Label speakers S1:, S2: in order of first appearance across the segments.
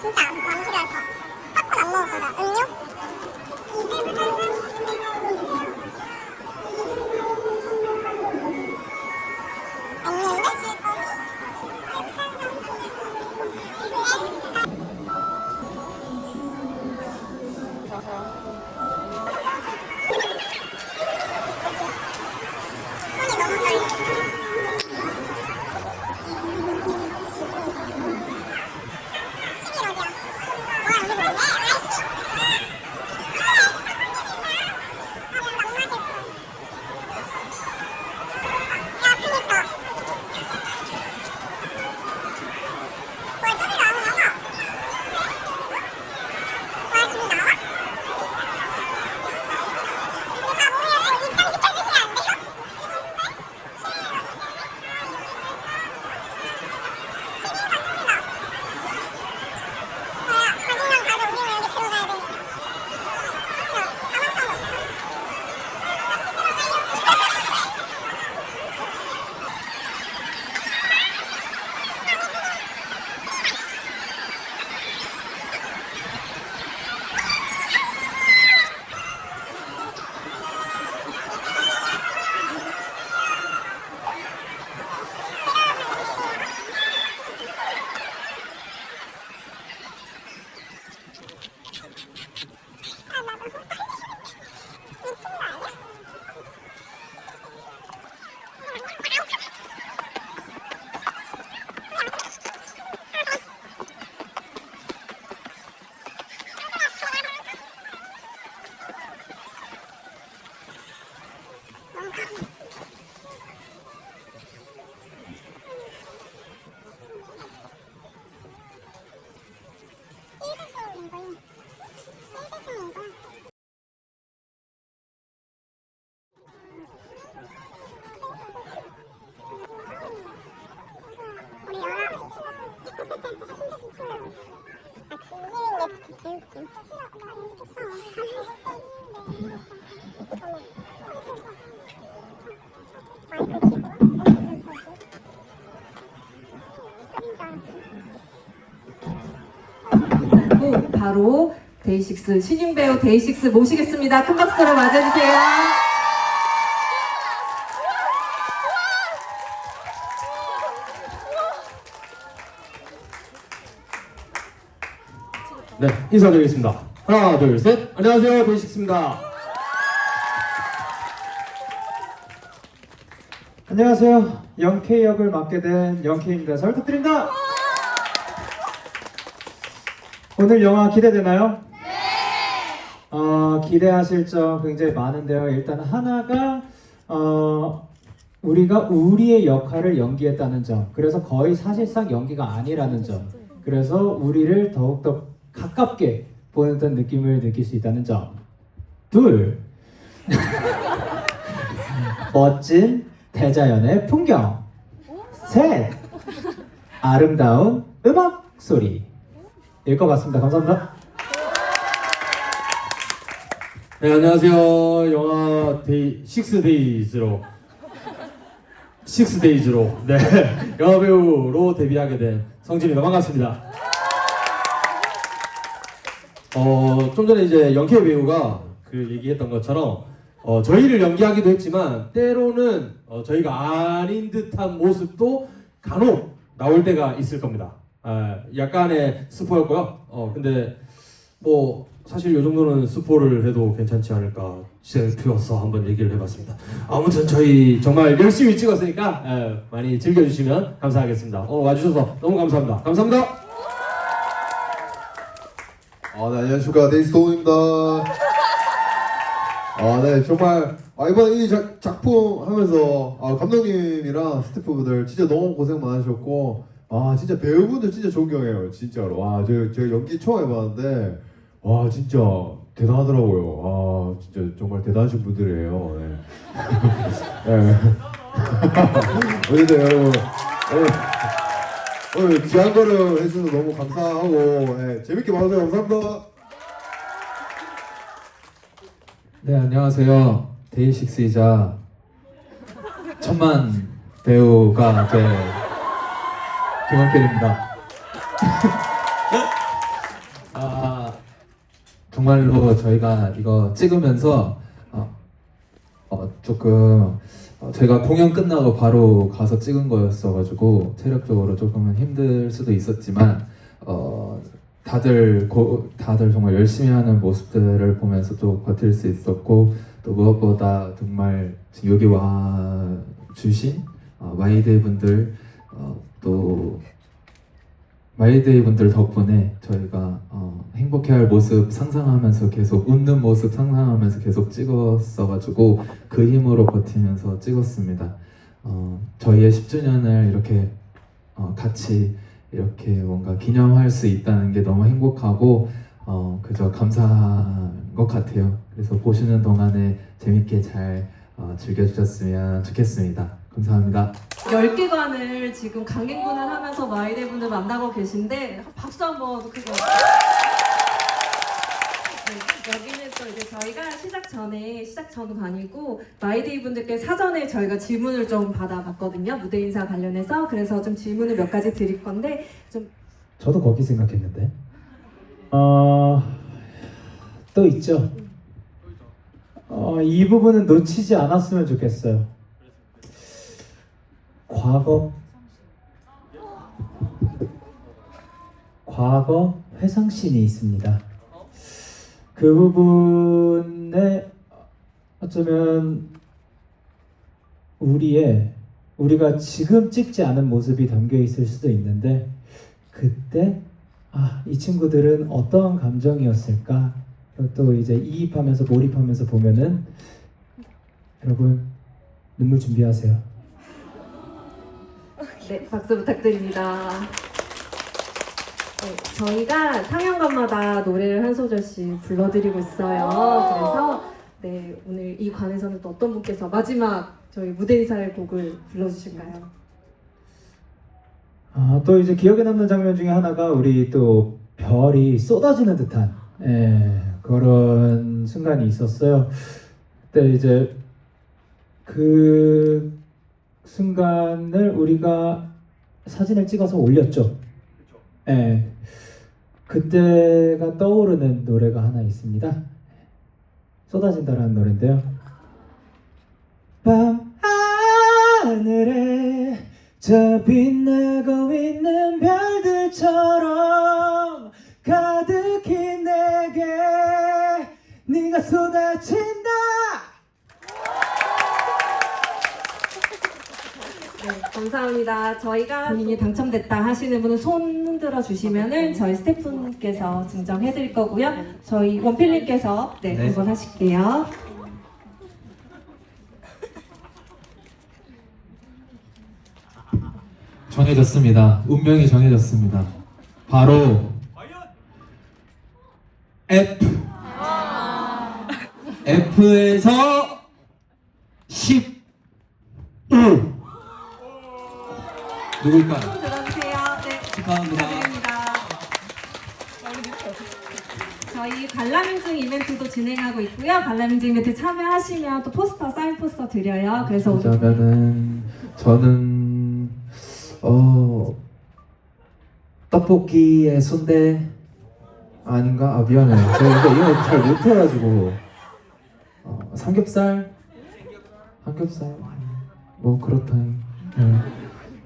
S1: 진짜 안 필요할 것. 팝콘 안 먹을 거다. 음료? 없는
S2: 바로 데이식스 신인 배우 데이식스 모시겠습니다. 큰 박수로 맞아주세요.
S3: 네, 인사드리겠습니다. 하나, 둘, 셋. 안녕하세요, 데이식스입니다.
S4: 안녕하세요. 영케이 역을 맡게 된 영케이입니다. 잘 부탁드립니다. 오늘 영화 기대되나요? 네. 어, 기대하실 점 굉장히 많은데요. 일단 하나가 어, 우리가 우리의 역할을 연기했다는 점. 그래서 거의 사실상 연기가 아니라는 점. 그래서 우리를 더욱더 가깝게 보는 듯한 느낌을 느낄 수 있다는 점. 둘. 멋진 대자연의 풍경. 셋. 아름다운 음악 소리. 일것 같습니다. 감사합니다.
S3: 네, 안녕하세요. 영화 데이, 식스 데이즈로. 식스 데이즈로. 네. 영화 배우로 데뷔하게 된 성진입니다. 반갑습니다. 어, 좀 전에 이제 영케 배우가 그 얘기했던 것처럼 어, 저희를 연기하기도 했지만 때로는 어, 저희가 아닌 듯한 모습도 간혹 나올 때가 있을 겁니다. 아, 약간의 스포였고요. 어, 근데 뭐 사실 이 정도는 스포를 해도 괜찮지 않을까 싶어서 한번 얘기를 해봤습니다. 아무튼 저희 정말 열심히 찍었으니까 예, 많이 즐겨주시면 감사하겠습니다. 오늘 와주셔서 너무 감사합니다. 감사합니다.
S5: 아, 네, 안녕하십니까. 데이스톤입니다. 아, 네, 정말, 아, 이번 이 작, 작품 하면서, 아, 감독님이랑 스태프분들 진짜 너무 고생 많으셨고, 아, 진짜 배우분들 진짜 존경해요. 진짜로. 와, 저, 저 연기 처음 해봤는데, 와, 진짜 대단하더라고요. 아, 진짜 정말 대단하신 분들이에요. 네. 네. 어쨌든 여러분, 오늘, 오늘 귀한 거를 해주셔서 너무 감사하고, 네, 재밌게 봐주세요. 감사합니다.
S6: 네 안녕하세요 데이식스이자 천만 배우가 된 김원필입니다. 정말로 저희가 이거 찍으면서 어, 어, 조금 어, 저희가 공연 끝나고 바로 가서 찍은 거였어가지고 체력적으로 조금은 힘들 수도 있었지만 어, 다들 고, 다들 정말 열심히 하는 모습들을 보면서 또 버틸 수 있었고 또 무엇보다 정말 여기 와 주신 어, 마이데이 분들 어, 또 마이데이 분들 덕분에 저희가 어, 행복해할 모습 상상하면서 계속 웃는 모습 상상하면서 계속 찍었어가지고 그 힘으로 버티면서 찍었습니다. 어, 저희의 10주년을 이렇게 어, 같이 이렇게 뭔가 기념할 수 있다는 게 너무 행복하고 어, 그저 감사한 것 같아요. 그래서 보시는 동안에 재밌게 잘 어, 즐겨주셨으면 좋겠습니다. 감사합니다.
S2: 10개관을 지금 강행군을 하면서 마이데이 분들 만나고 계신데 박수 한번 크게 네, 여기는 또 이제 저희가 시작 전에 시작 전 관이고 마이데이 분들께 사전에 저희가 질문을 좀 받아봤거든요 무대 인사 관련해서 그래서 좀 질문을 몇 가지 드릴 건데
S4: 저도 거기 생각했는데. 어, 또 있죠. 어, 이 부분은 놓치지 않았으면 좋겠어요. 과거, 과거 회상씬이 있습니다. 그 부분에 어쩌면 우리의 우리가 지금 찍지 않은 모습이 담겨 있을 수도 있는데 그때 아, 이 친구들은 어떠한 감정이었을까? 또 이제 이입하면서 몰입하면서 보면은 여러분 눈물 준비하세요.
S2: 네, 박수 부탁드립니다. 네, 저희가 상영관마다 노래를 한 소절씩 불러드리고 있어요. 그래서 네, 오늘 이 관에서는 또 어떤 분께서 마지막 저희 무대 인사의 곡을 불러주실까요?
S4: 아, 또 이제 기억에 남는 장면 중에 하나가 우리 또 별이 쏟아지는 듯한 예, 그런 순간이 있었어요. 그때 이제 그 순간을 우리가 사진을 찍어서 올렸죠. 예. 그때가 떠오르는 노래가 하나 있습니다. 쏟아진다라는 노래인데요. 밤 하늘에 저 빛나고 있는 별들처럼 가득히 내게 네가 쏟아진다
S2: 네, 감사합니다. 저희가 본인이 당첨됐다 하시는 분은 손 흔들어 주시면은 저희 스태프분께서 증정해 드릴 거고요. 저희 원필님께서 네,
S6: 네.
S2: 한번 하실게요.
S6: 정해졌습니다. 운명이 정해졌습니다. 바로 F. F에서 10. 누굴까요?
S2: 손 들어주세요. 네.
S6: 축하합니다.
S2: 축하드립니다. 저희 관람 인증 이벤트도 진행하고 있고요. 관람 인증 이벤트 참여하시면 또 포스터, 사인 포스터 드려요. 그래서 오늘
S6: 그러면은 저는 어 떡볶이의 순대 아닌가? 아 미안해요. 제가 이거 이거 잘 못해가지고 어, 삼겹살 삼겹살 뭐 그렇다니 네.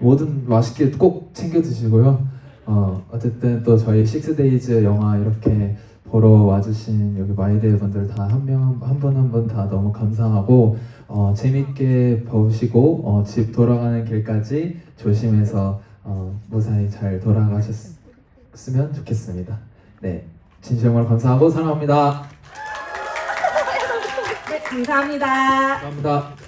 S6: 뭐든 맛있게 꼭 챙겨 드시고요. 어 어쨌든 또 저희 식스데이즈 영화 이렇게 보러 와주신 여기 마이데이 분들 다 한 명 한 분 한 분 다 너무 감사하고 어, 재밌게 보시고 어, 집 돌아가는 길까지 조심해서 어, 무사히 잘 돌아가셨으면 좋겠습니다. 네, 진심으로 감사하고 사랑합니다.
S2: 네, 감사합니다.
S6: 감사합니다.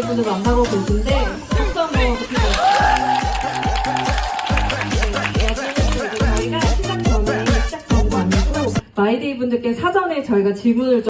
S2: 분들 만나고 계신데 박수 한번 부탁드립니다. 저희가 시작 전에 시작 전도 아니고 마이데이 분들께 사전에 저희가 질문을 좀